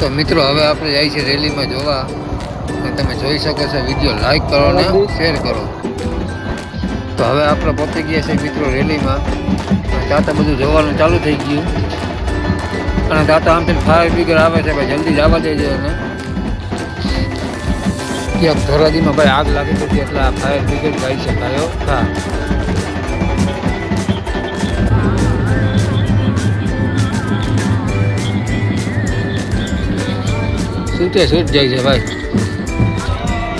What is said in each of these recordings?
તો મિત્રો હવે આપણે જાય છે રેલીમાં જોવા. અને તમે જોઈ શકો છો વીડિયો લાઈક કરો ને શેર કરો. તો હવે આપણે પહોંચી ગયા છે મિત્રો રેલીમાં. અને તાતા બધું જોવાનું ચાલુ થઈ ગયું. અને તાતા આમથી ફાયર બ્રિગેડ આવે છે ભાઈ જલ્દી જવા દેજો અને ક્યાંક ધોરાજીમાં ભાઈ આગ લાગી હતી એટલે આ ફાયર બ્રિગેડ ગાઈ શકાયો હા. છૂટે, છૂટ જાય છે ભાઈ.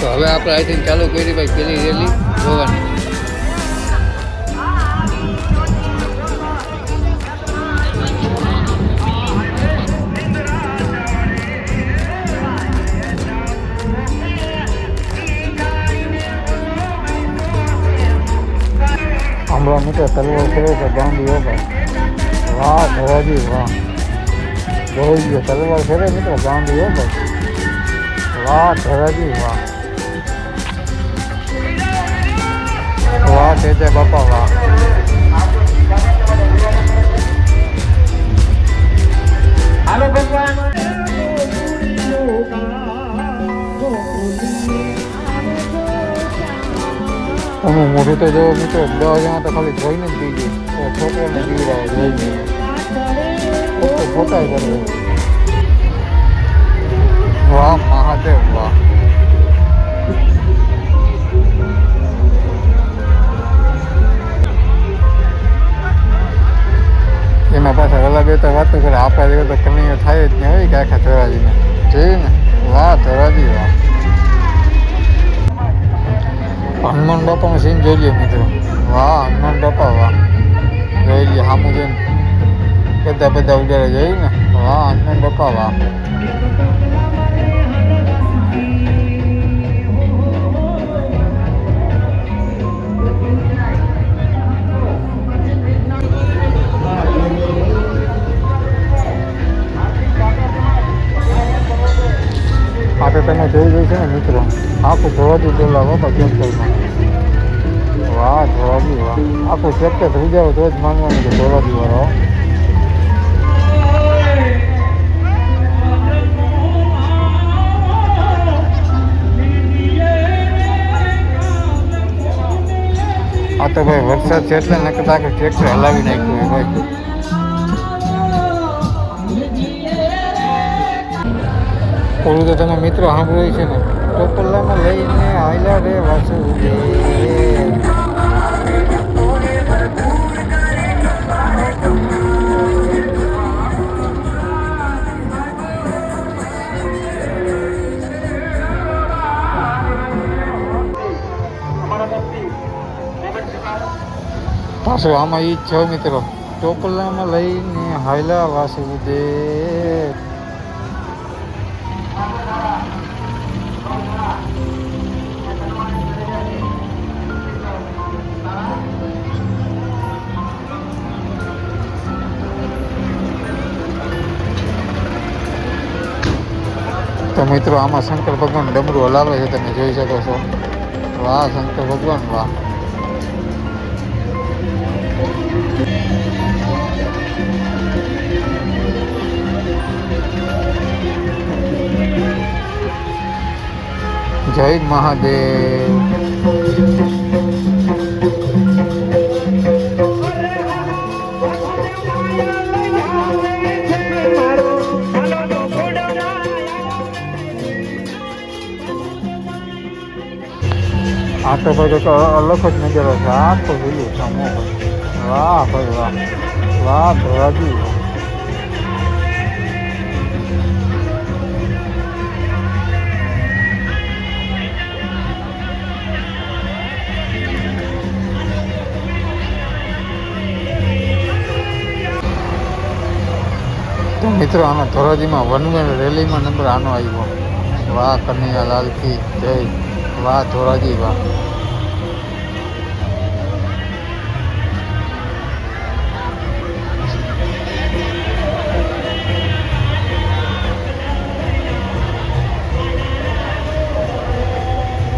તો હવે આપણે આઈ થિંક ચાલુ કરી ભાઈ, પેલી રેલી જોવાની. હમણાં મિત્રો તલવાર ફેરે છે ગાંધી ભાઈ. વાહ, ધરાજી, વાહ. જોઈ ગયો, તલવાર ફેરે મિત્રો ગાંધી ભાઈ. વાહ ધરાજી વાહ. વાહ તે તે બાપા વાહ. હાલો ભગવાન. તમે મોઢું તો જો મિત્રો દસ જણા તો ખાલી જોઈને જ દીધી તો છોકરાને દીવડાવે જોઈને. ફોટા કરે. એના પાછા ઓલા બે તો વાતો કરે આપણા જેવો તો કનૈયો થાય જ નહીં હોય કે આખા ધોરાજીને. જોયું ને, વાહ, ધોરાજી, વાહ. હનુમાન બાપાનો સીન જોઈ લ્યો મિત્રો. વાહ, હનુમાન બાપા, વાહ. જોઈ લ્યો સામું જોઈને. બધા બધા ઉડાડે, જોયું ને? વાહ, હનુમાન બાપા, વાહ. તમે જોઈ જોઈ છે ને મિત્રો? આખું ધોવાથી બોલા બાપા ચેપ્ટરમાં વાહ ધોવાથી વાહ. આખું ચેપ્ટર થઈ જાય, તો જ માનવાનું કે ધોવાથી વાળો આ તો ભાઈ વરસાદ છે એટલે નકતા કે ટ્રેક્ટર હલાવી નાખ્યું ભાઈ. ઓલું તો તમે મિત્રો સાંભળ્યું છે ને ટોપલામાં લઈને આયલા રે વાસુ પાછું આમાં ઈ જ છો મિત્રો ટોપલામાં લઈને હાયલા વાસુદેવ તો મિત્રો, આમાં શંકર ભગવાન ડમરું હલાવે છે, તમે જોઈ શકો છો. વાહ, શંકર ભગવાન, વાહ. જય મહાદેવ. આ તો ભાઈ તો અલગ જ નજારો છે. આખો જોઈએ, સામો વાહ ભાઈ વાહ. વાહ ધોરાજી મિત્રો આનો ધોરાજીમાં વનવે રેલીમાં નંબર આનો આવ્યો. વાહ કનૈયા લાલથી જય. વાહ ધોરાજી વાહ.